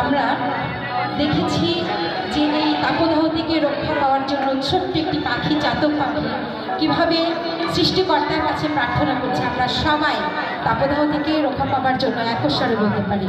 আমরা দেখেছি যে এই তাপদাহ থেকে রক্ষা পাওয়ার জন্য ছোট্ট একটি পাখি, চাতক পাখি, কীভাবে সৃষ্টিকর্তার কাছে প্রার্থনা করছে। আমরা সবাই তাপদাহ থেকে রক্ষা পাওয়ার জন্য একস্বরে বলতে পারি।